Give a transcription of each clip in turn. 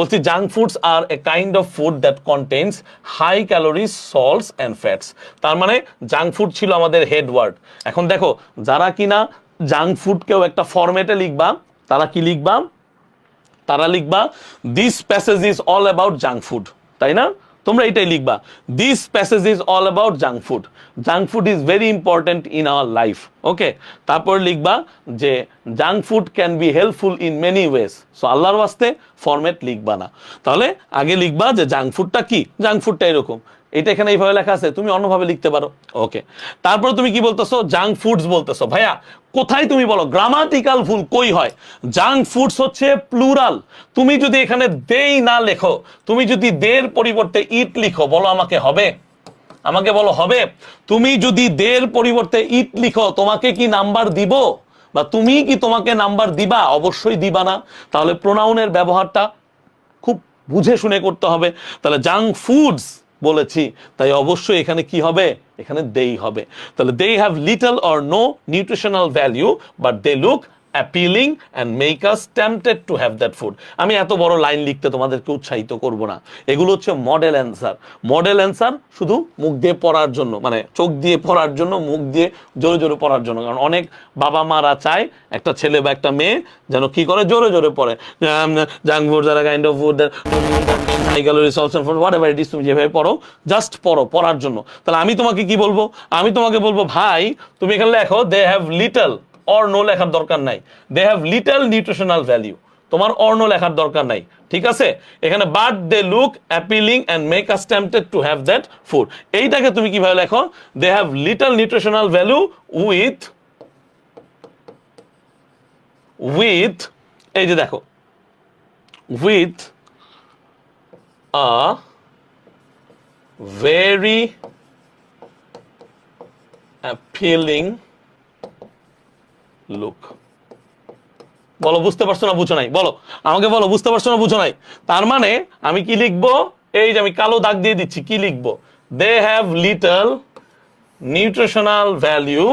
বলছি junk foods are a kind of food that contains high calories salts and fats তার মানে junk food ছিল আমাদের head word এখন দেখো, যারা কিনা জাঙ্ক ফুডকেও একটা ফরম্যাটে লিখবা, তারা কি লিখবা? তারা লিখবা this passage is all about junk food তাই না? তোমরা এটাই লিখবা this passage is all about junk food junk food is very important in our life okay তারপর লিখবা যে junk food can be helpful in many ways so আল্লাহর ওয়াস্তে ফরম্যাট লিখবা না। তাহলে আগে লিখবা যে জাঙ্ক ফুডটা কি? জাঙ্ক ফুডটা এরকম। এটা এখানে এইভাবে লেখা আছে, তুমি অন্যভাবে লিখতে পারো। ওকে তারপর তুমি কি বলতেছো? জাঙ্ক ফুডস বলতেছো। ভাইয়া, কোথায় তুমি বলো? গ্রামাটিক্যাল ভুল কই হয়? জাঙ্ক ফুডস হচ্ছে প্লুরাল তুমি যদি এখানে দেই না লেখো, তুমি যদি দের পরিবর্তে ইট লিখো, বলো আমাকে হবে? আমাকে বলো, হবে? তুমি যদি দের পরিবর্তে ইট লিখো, তোমাকে কি নাম্বার দিব? বা তুমি কি তোমাকে নাম্বার দিবা? অবশ্যই দিবা না। তাহলে প্রোনাউনের ব্যবহারটা খুব বুঝে শুনে করতে হবে। তাহলে জাঙ্ক ফুডস বলেছি, তাই অবশ্যই এখানে কি হবে? এখানে দেই হবে। তাহলে they have little or no nutritional value but they look appealing and make us tempted to have that food আমি এত বড় লাইন লিখতে তোমাদেরকে উৎসাহিত করব না। এগুলো হচ্ছে মডেল অ্যান্সার মডেল অ্যান্সার শুধু মুখ দিয়ে পড়ার জন্য মানে চোখ দিয়ে পড়ার জন্য, মুখ দিয়ে জোরে জোরে পড়ার জন্য। কারণ অনেক বাবা মারা চায় একটা ছেলে বা একটা মেয়ে যেন কি করে? জোরে জোরে পড়ে। জাঙ্ক ফুড যারা kind of food high calorie is তুমি যেভাবে পড়ো জাস্ট পড়ো, পড়ার জন্য। তাহলে আমি তোমাকে কি বলব? আমি তোমাকে বলব, ভাই, তুমি এখানে লেখো they have little or no লেখার দরকার নাই। They have little nutritional value তোমার অর্ণ লেখার দরকার নাই। ঠিক আছে? এখানে but they look appealing and make us tempted to have that food এইটাকে তুমি কীভাবে লেখো? They have little nutritional value with with এই যে দেখো। With a very appealing look. বলো, বুঝতে পারছ না বুঝো নাই? বলো, আমাকে বলো, বুঝতে পারছ না বুঝো নাই? তার মানে আমি কি লিখব? এই যে আমি কালো দাগ দিয়ে দিচ্ছি, কি লিখব? They have little nutritional value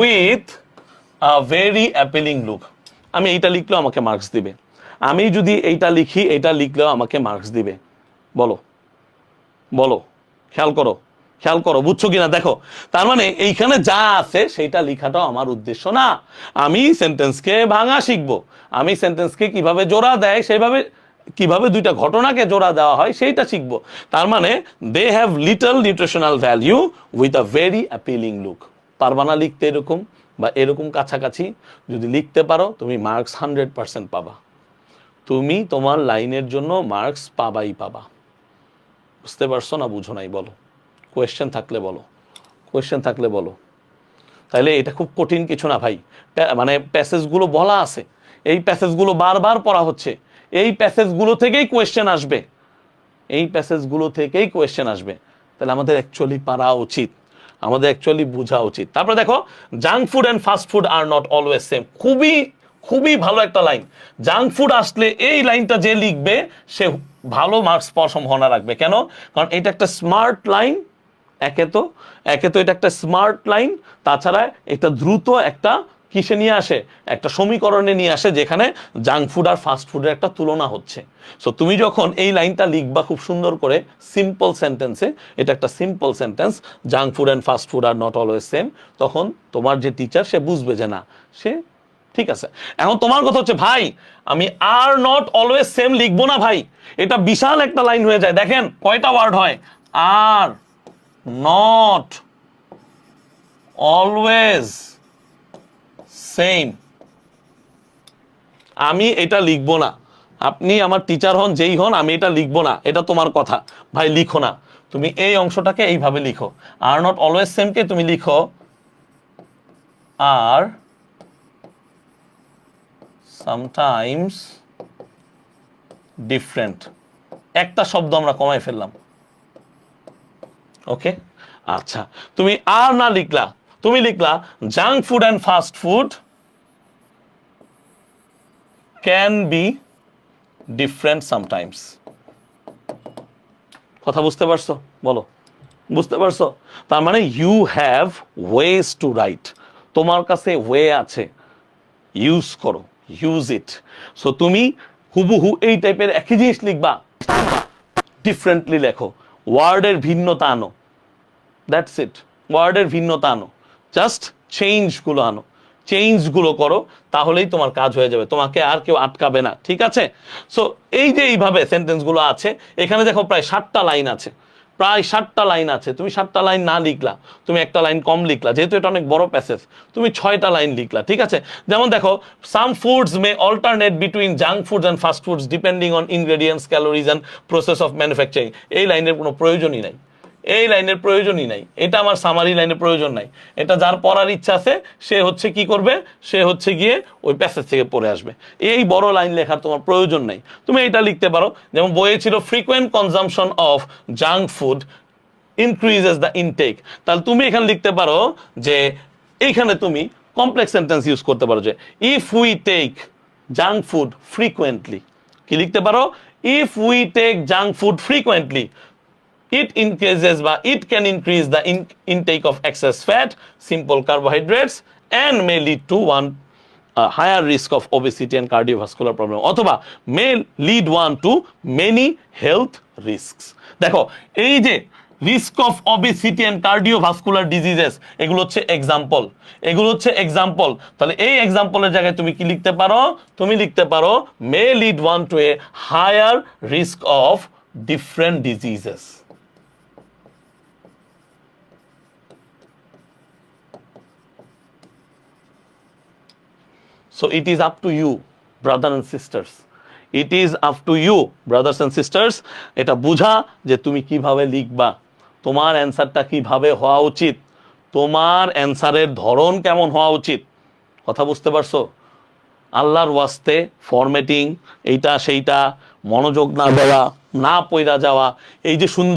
with a very appealing look আমি এইটা লিখলেও আমাকে মার্কস দিবে। আমি যদি এইটা লিখি, এইটা লিখলেও আমাকে মার্কস দিবে। বলো বলো, খেয়াল করো। খেয়াল করো, বুঝছ কিনা? দেখো, তার মানে এইখানে যা আছে সেইটা লেখাটাও আমার উদ্দেশ্য না। আমি সেন্টেন্সকে ভাঙা শিখব। আমি সেন্টেন্সকে কীভাবে জোড়া দেয়, সেইভাবে, কীভাবে দুইটা ঘটনাকে জোড়া দেওয়া হয় সেইটা শিখব। তার মানে they have little nutritional value with a very appealing look পারবা না লিখতে এরকম বা এরকম কাছাকাছি? যদি লিখতে পারো, তুমি মার্কস হান্ড্রেড পার্সেন্ট পাবা। তুমি তোমার লাইনের জন্য মার্কস পাবাই পাবা। বুঝতে পারছ না, বুঝো নাই, বলো। কোয়েশ্চেন থাকলে বলো। কোয়েশ্চেন থাকলে বলো। তাহলে এটা খুব কঠিন কিছু না ভাই। মানে প্যাসেজগুলো বলা আছে। এই প্যাসেজগুলো বারবার পড়া হচ্ছে। এই প্যাসেজগুলো থেকেই কোয়েশ্চেন আসবে। এই প্যাসেজগুলো থেকেই কোয়েশ্চেন আসবে। তাহলে আমাদের অ্যাকচুয়ালি পারা উচিত। আমাদের অ্যাকচুয়ালি বোঝা উচিত। তারপরে দেখো junk food and fast food are not always same খুবই খুবই ভালো একটা লাইন জাঙ্ক ফুড আসলে এই লাইনটা যে লিখবে, সে ভালো মার্কস পাওয়ার সম্ভাবনা রাখবে। কেন? কারণ এটা একটা স্মার্ট লাইন একে তো একে তো এটা একটা স্মার্ট লাইন তাছাড়া এটা দ্রুত একটা কিসে নিয়ে আসে? একটা সমীকরণে নিয়ে আসে যেখানে জাঙ্ক ফুড আর ফাস্ট ফুডের একটা তুলনা হচ্ছে। সো তুমি যখন এই লাইনটা লিখবা খুব সুন্দর করে সিম্পল সেন্টেন্সে এটা একটা simple sentence junk food and fast food are not always same তখন তোমার যে টিচার সে বুঝবে যে না, সে ঠিক আছে। এখন তোমার কথা হচ্ছে, ভাই, আমি আর নট অলওয়েজ সেম লিখব না ভাই। এটা বিশাল একটা লাইন হয়ে যায়। দেখেন, কয়টা ওয়ার্ড হয়? আর নট অলওয়েজ সেম আমি এটা লিখব না। আপনি আমার টিচার হন, যেই হন, আমি এটা লিখব না। এটা তোমার কথা। ভাই, লিখো না। তুমি এই অংশটাকে এইভাবে লিখো। আর নট অলওয়েজ সেমকে তুমি লিখো। আর সামটাইমস ডিফারেন্ট একটা শব্দ আমরা কমাই ফেললাম। ওকে আচ্ছা তুমি আর না লিখলা, তুমি লিখলা junk food and fast food can be different sometimes কথা বুঝতে পারছ? বলো। বুঝতে পারছ? তার মানে you have ways to write তোমার কাছে ওয়ে আছে। ইউজ করো ইউজ ইট সো তুমি হুবহু এই টাইপের একই জিনিস লিখবা। ডিফারেন্টলি লেখো। ওয়ার্ডের ভিন্নতা আনো। দ্যাটস ইট ওয়ার্ডের ভিন্নতা আনো। জাস্ট চেঞ্জগুলো আনো। চেঞ্জগুলো করো, তাহলেই তোমার কাজ হয়ে যাবে। তোমাকে আর কেউ আটকাবে না। ঠিক আছে? সো এই যে এইভাবে সেন্টেন্সগুলো আছে, এখানে দেখো প্রায় সাতটা লাইন আছে। প্রায় ষাটটা লাইন আছে। তুমি সাতটা লাইন না লিখলা, তুমি একটা লাইন কম লিখলা, যেহেতু এটা অনেক বড় প্যাসেজ তুমি ছয়টা লাইন লিখলা, ঠিক আছে? যেমন দেখো some foods may alternate between junk foods and fast foods depending on ingredients calories and process of manufacturing এই লাইনের কোনো প্রয়োজনই নাই। এই লাইনের প্রয়োজনই নাই। এটা আমার সামারি লাইনের প্রয়োজন নাই। এটা যার পড়ার ইচ্ছা আছে, সে হচ্ছে কি করবে? সে হচ্ছে গিয়ে ওই প্যাসেজ থেকে পড়ে আসবে। এই বড় লাইন লেখার তোমার প্রয়োজন নাই। তুমি এটা লিখতে পারো। যেমন বইয়ে ছিল frequent consumption of junk food increases the intake তাহলে তুমি এখানে লিখতে পারো যে, এইখানে তুমি কমপ্লেক্স সেন্টেন্স ইউজ করতে পারো যে if we take junk food frequently কি লিখতে পারো? If we take junk food frequently it increases বা it can increase the in- intake of excess fat simple carbohydrates and may lead to one uh, higher risk of obesity and cardiovascular problem অথবা may lead one to many health risks দেখো এই যে risk of obesity and cardiovascular diseases এগুলো হচ্ছে example এগুলো হচ্ছে example তাহলে এই এক্সাম্পলের জায়গায় তুমি কি লিখতে পারো তুমি লিখতে পারো may lead one to a higher risk of different diseases So it is up to you, brother and sisters. It is up to you, brothers and sisters. এটা বুঝা যে তুমি কীভাবে লিখবা তোমার অ্যান্সারটা কীভাবে হওয়া উচিত তোমার অ্যান্সারের ধরন কেমন হওয়া উচিত কথা বুঝতে পারছ আল্লাহর ওয়াস্তে ফরম্যাটিং এইটা সেইটা মনোযোগ না দেওয়া না পইরা যাওয়া এই যে সুন্দর